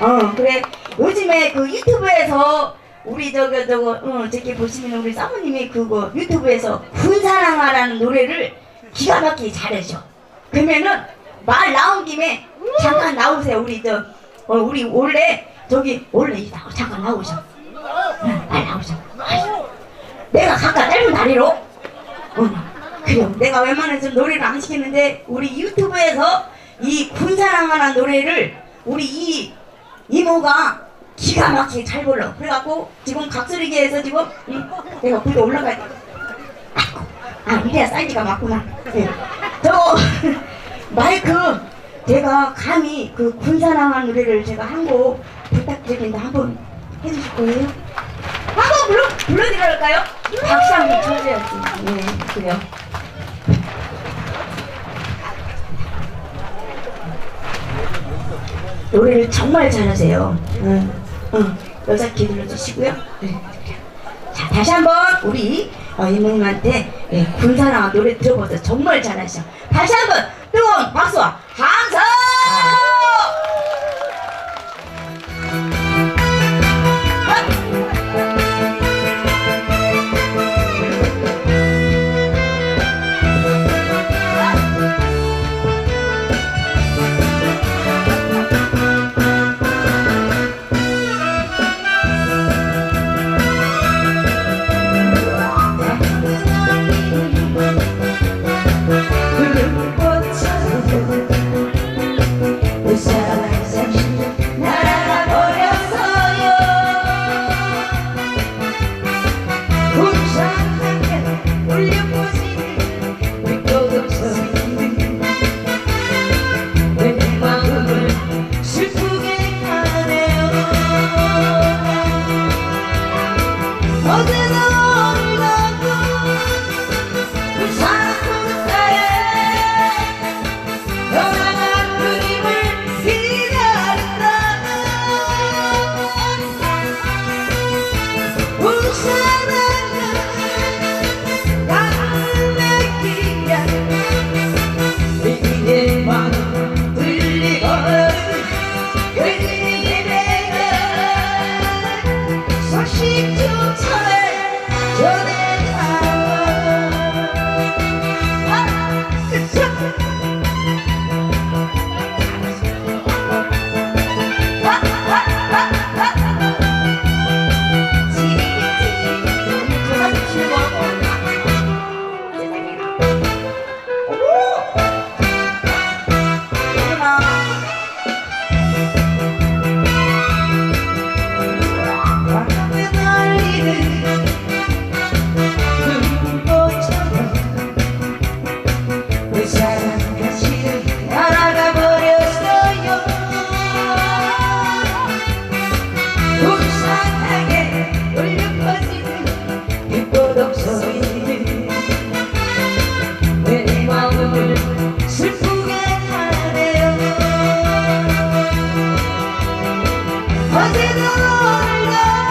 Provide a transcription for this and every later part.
어 그래 요즘에 그 유튜브에서 우리 저거 저거 어 저기 보시면 우리 사모님이 그거 유튜브에서 군사랑아라는 노래를 기가 막히게 잘하셔. 그러면은 말 나온 김에 잠깐 나오세요. 우리 저 어, 우리 원래 저기 원래 이 나- 잠깐 나오셔. 응, 말 나오셔. 아이고, 내가 각각 짧은 다리로. 어, 그래요. 내가 웬만해서 노래를 안 시키는데 우리 유튜브에서 이 군사랑아라는 노래를 우리 이 이모가 기가 막히게 잘 불러. 그래갖고 지금 각설이계에서 지금 응, 내가 불러 올라가야 돼. 아이고, 아 이래야 사이즈가 맞구나. 예. 저 마이크 제가 감히 그 군사랑한 노래를 제가 한 곡 부탁드리는데 한번 해주실 거예요? 한번 불러 불러드릴까요? 박수 한번 쳐줘야지. 예, 그래요. 노래를 정말 잘하세요. 응, 응. 여자 기둘러 주시고요. 네. 자, 다시 한번 우리 어, 이모님한테 예, 군사랑 노래 들어보세요. 정말 잘하셔. 다시 한번 뜨거운 박수와 소식 어제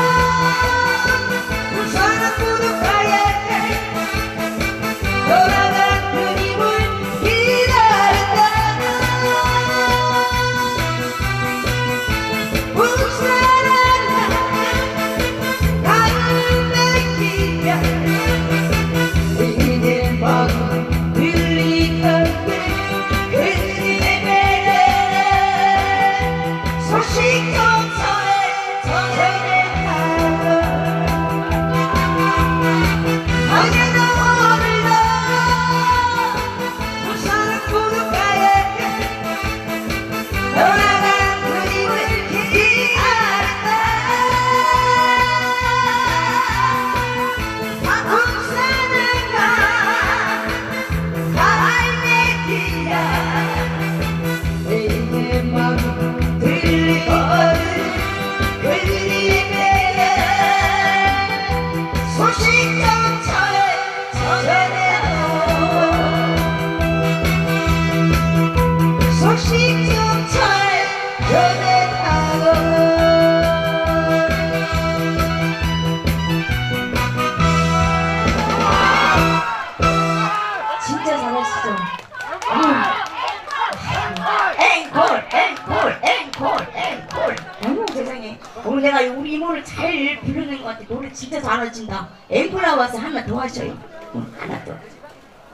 노래 진짜 잘하신다. 앰프 나와서 하나 더 하셔요. 응, 하나 더.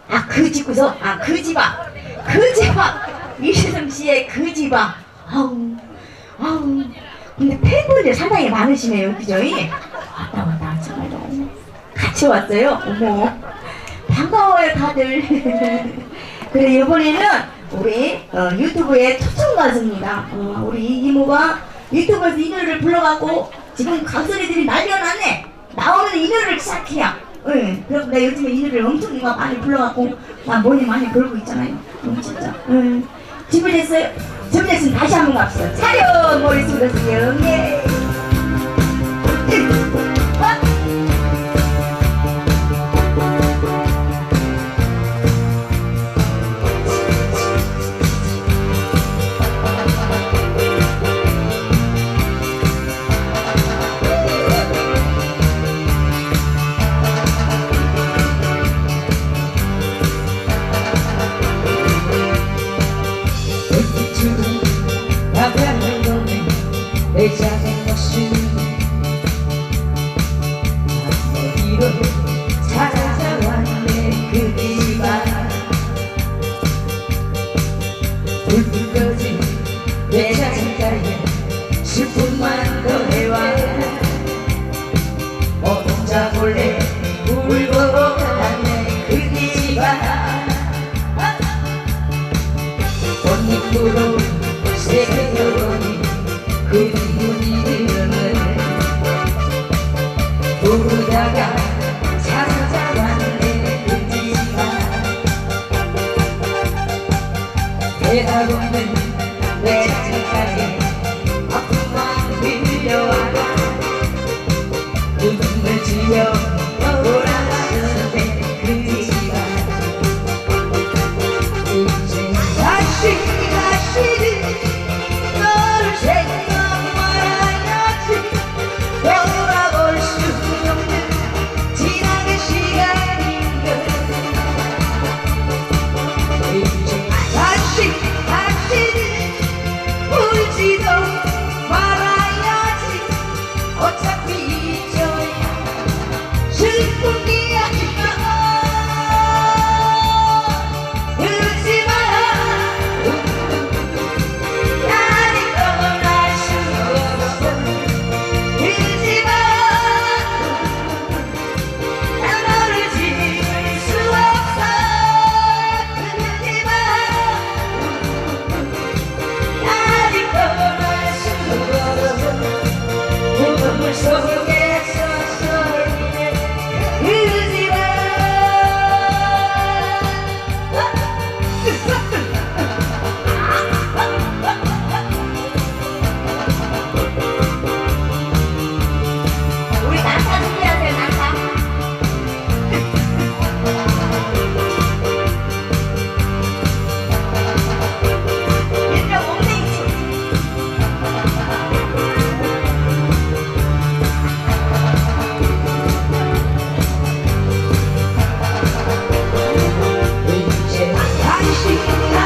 아, 그 집구서? 아, 그 집아. 그 집아. 이시성 씨의 그 집아. 아우, 아우. 근데 팬분들 상당히 많으시네요. 그죠? 왔다 왔다. 정말. 같이 왔어요. 어머. 반가워요, 다들. 그래, 이번에는 우리 어, 유튜브의 초청 가수입니다. 어, 우리 이 이모가 유튜브에서 이 노래를 불러갖고 지금 가수들이 난리가 났네. 나오면 이 노래를 시작해야. 응. 그래서 내가 요즘에 이 노래를 엄청 누가 많이 불러갖고 나 머리 많이 걸고 있잖아요. 응, 진짜. 응. 준비됐어요? 준비됐으면 다시 한번 갑시다. 차렷 머리 숙여주세요. 예. 불불 꺼진 내 자신가에 10분만 더 해와. 혼자 몰래 울고 갔네 그 집안 꽃잎으로 새겨보니 그 기분 Sobre 다